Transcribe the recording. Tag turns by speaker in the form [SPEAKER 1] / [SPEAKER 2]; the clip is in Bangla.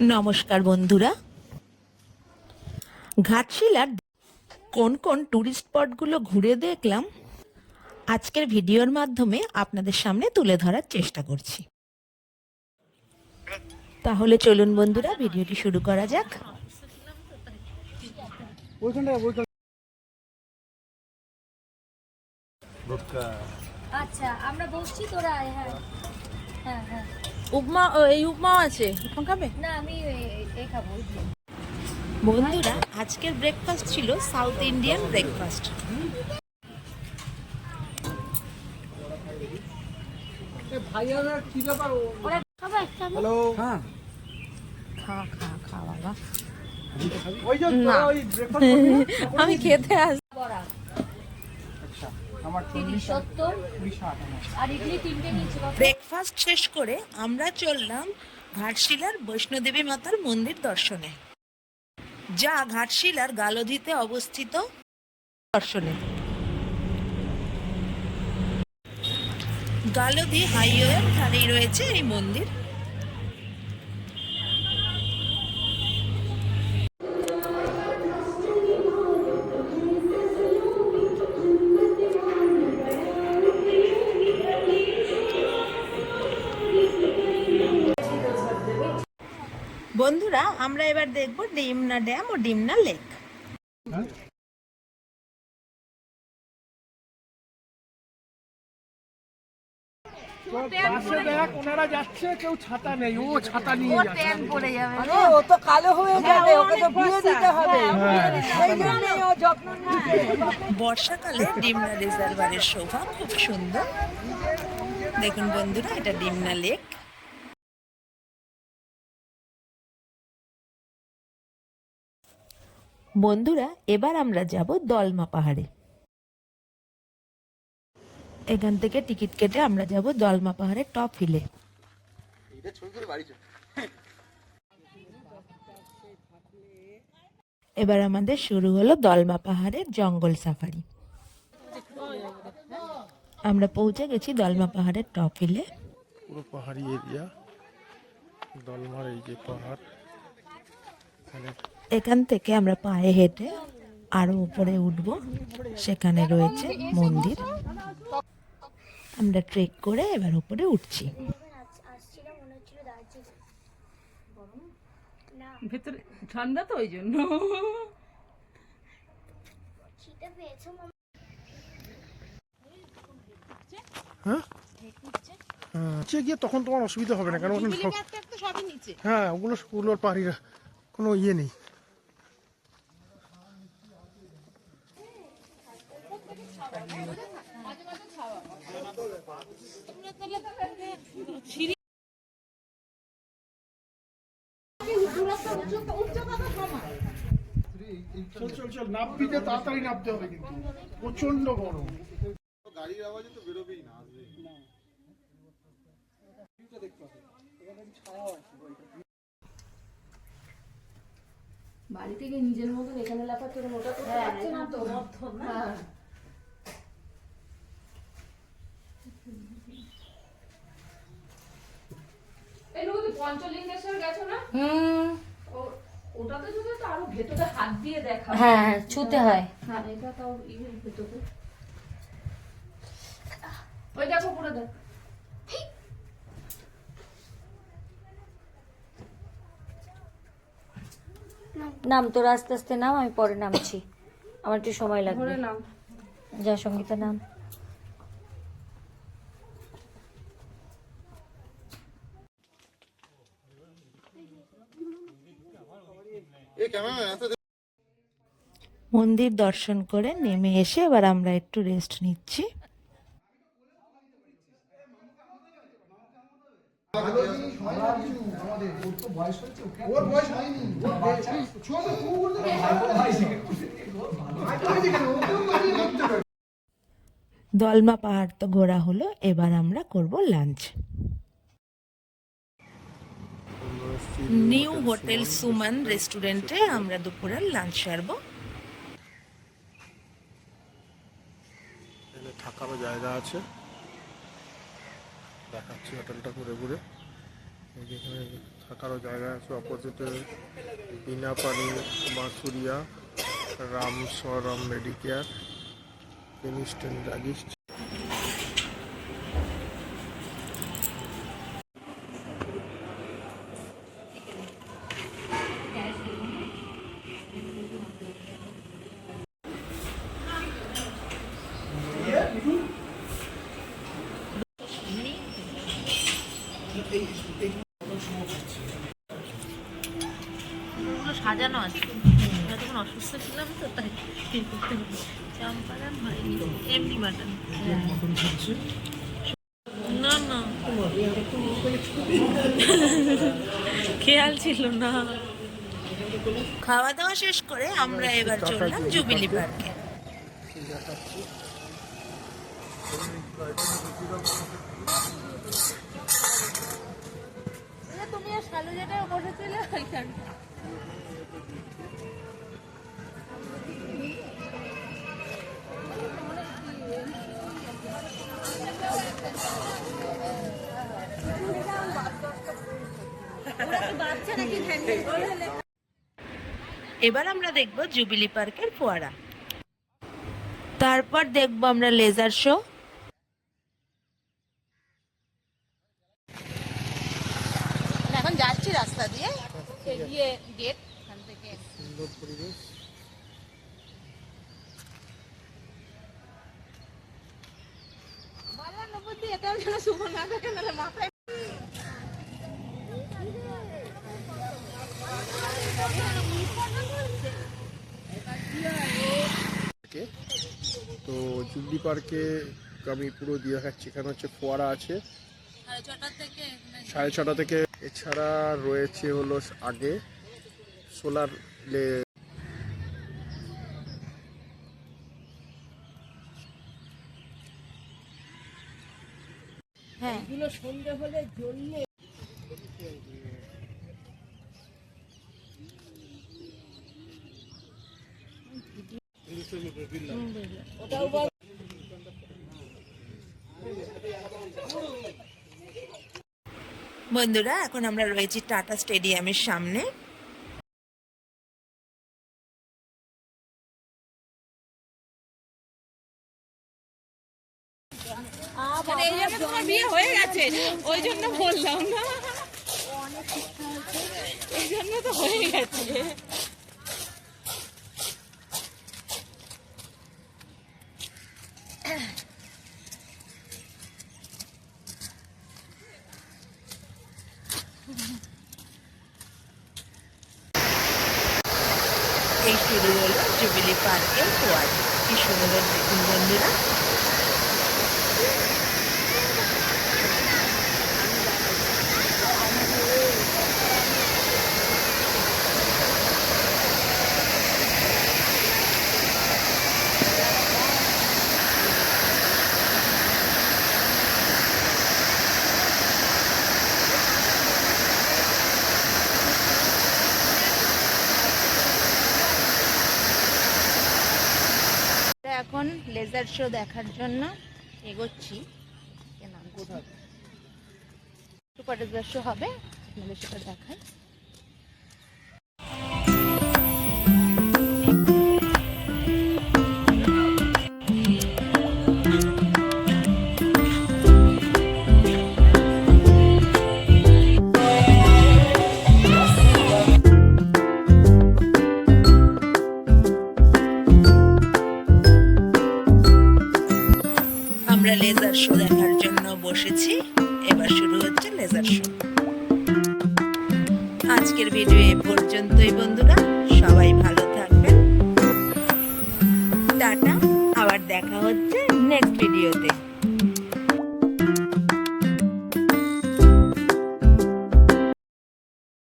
[SPEAKER 1] নমস্কার বন্ধুরা। ঘাটশিলার কোন কোন ট্যুরিস্ট স্পটগুলো ঘুরে দেখলাম আজকের ভিডিওর মাধ্যমে আপনাদের সামনে তুলে ধরার চেষ্টা করছি। তাহলে চলুন বন্ধুরা ভিডিওটি শুরু করা যাক।
[SPEAKER 2] আচ্ছা আমরা বসছি তোরা হ্যাঁ। হ্যাঁ হ্যাঁ।
[SPEAKER 3] উপমা এই উপমাও আছে। উপমা খাবে?
[SPEAKER 2] না আমি এ- এ খাব
[SPEAKER 1] বন্ধুরা আজকের ব্রেকফাস্ট ছিল সাউথ ইন্ডিয়ান ব্রেকফাস্ট
[SPEAKER 2] ওরা খাব। আমি?
[SPEAKER 3] খা খা খা বাবা।
[SPEAKER 4] ওই যে তোরা ওই breakfast করবি না?
[SPEAKER 3] আমি খেতে আস
[SPEAKER 1] ব্রেকফাস্ট শেষ করে আমরা চললাম ঘাটশিলার বৈষ্ণোদেবী মাতার মন্দির দর্শনে। যা ঘাটশিলার গালধিতে অবস্থিত দর্শনে। গালধি হাইওয়ের ধারেই রয়েছে এই মন্দির। বন্ধুরা আমরা এবার দেখব ডিমনা ড্যাম ও ডিমনা লেক।
[SPEAKER 4] তো বাসে দেখ ওনারা যাচ্ছে কেউ ছাতা নেই। ও ছাতা নিয়ে যাচ্ছে।
[SPEAKER 3] পড়ে যাবে।
[SPEAKER 5] ও তো কালো হয়ে যাবে ওকে তো বিয়ে দিতে হবে। সেই জন্য ও যত্ন নিচ্ছে
[SPEAKER 1] বর্ষাকালে ডিমনা রিজার্ভারের শোভা খুব সুন্দর। দেখুন বন্ধুরা এটা ডিমনা লেক। বন্ধুরা এবার আমরা যাব দলমা পাহাড়ে। এখান থেকে টিকিট কেটে আমরা যাব দলমা পাহাড়ের টপ হিলে। এবার আমাদের শুরু হলো দলমা পাহাড়ের জঙ্গল সাফারি। আমরা পৌঁছে গেছি দলমা পাহাড়ের টপ হিলে।
[SPEAKER 4] পুরো পাহাড়ি এরিয়া। দলমার এই যে পাহাড় এখানে
[SPEAKER 1] থেকে আমরা পায়ে হেঁটে আরও উপরে উঠব। সেখানে রয়েছে মন্দির। আমরা ট্রেক করে এবার উপরে উঠছি।
[SPEAKER 3] ভেতরে ঠান্ডা তো ওই জন্য।
[SPEAKER 4] নিচে গিয়ে তখন তোমার অসুবিধা হবে না কারণ ওখানে হ্যাঁ ওগুলো ওগুলোর পাহাড়িরা কোনো ইয়ে নেই। চল চল চল তাড়াতাড়ি নামতে হবে কিন্তু। প্রচণ্ড গরম।
[SPEAKER 2] বাড়ি থেকে নিজের মতন এখানে লাফা তোর মোটা করতে পারছে না তো। হ্যাঁ।
[SPEAKER 6] গেছো না ও- ওটাতে যদি তো আরও ভেতরে হাত দিয়ে দেখা
[SPEAKER 2] হ্যাঁ হ্যাঁ ছুতে হয়।
[SPEAKER 6] ইয়ে ভেতরে। ওই দেখো পুরো দেখ।
[SPEAKER 2] নাম তোর আস্তে আস্তে নাম আমি পরে নামছি। আমার একটু সময় লাগবে। যা সঙ্গীতা নাম।
[SPEAKER 1] মন্দির দর্শন করে নেমে এসে এবার আমরা একটু রেস্ট নিচ্ছি। দলমা পাহাড় তো ঘোরা হলো, এবার আমরা করব লাঞ্চ নিউ হোটেল সুমান রেস্টুরেন্টে আমরা দুপুরের লাঞ্চ সারবো।
[SPEAKER 4] থাকারও জায়গা আছে। দেখাচ্ছি হোটেলটা ঘুরে ঘুরে। এখানে থাকারও জায়গা আছে অপোজিটে বিনা পানি, মাসুরিয়া রাম সরম মেডিকেয়ার কেমিস্ট
[SPEAKER 3] তখন অসুস্থ ছিলাম তো, তাই এমনি মাটন না না। খেয়াল ছিল না।
[SPEAKER 1] খাওয়া দাওয়া শেষ করে আমরা এবার চললাম জুবিলি পার্কে।
[SPEAKER 3] তুমি আর শালু যেটা বসেছিলে ওইখানে
[SPEAKER 1] এবার আমরা দেখব জুবিলি পার্কের ফোয়ারা। তারপর দেখব আমরা লেজার শো।
[SPEAKER 3] এখন যাচ্ছি রাস্তা দিয়ে গেট এখান থেকে।
[SPEAKER 4] সুন্দর পরিবেশ।
[SPEAKER 3] এটাও যেন শুভ না থাকে নাহলে মাথায়
[SPEAKER 4] পার্কে। তো জুবলি পার্কে আমি পুরো দিয়ে দেখাচ্ছি। এখানে হচ্ছে ফোয়ারা আছে।
[SPEAKER 3] সাড়ে ছটা থেকে
[SPEAKER 4] এছাড়া রয়েছে হলো আগে সোলার
[SPEAKER 5] এগুলো সন্ধে হলে জ্বললে
[SPEAKER 1] বন্ধুরা এখন আমরা রয়েছি টাটা স্টেডিয়ামের সামনে।
[SPEAKER 3] মানে এই জন্য তোমার বিয়ে হয়ে গেছে ওই জন্য বললাম। না এই জন্য তো হয়ে গেছে।
[SPEAKER 1] এই শুরু হলো জুবিলি পার্কের ফোয়ারা কি সুন্দর দেখুন বন্ধুরা
[SPEAKER 3] আমরা এখন লেজার শো দেখার জন্য এগোচ্ছি। সুপার লেজার শো হবে সেটা দেখাই।
[SPEAKER 1] আজকের ভিডিও এ পর্যন্তই বন্ধুরা সবাই ভালো থাকবেন। টাটা আবার দেখা হচ্ছে নেক্সট ভিডিওতে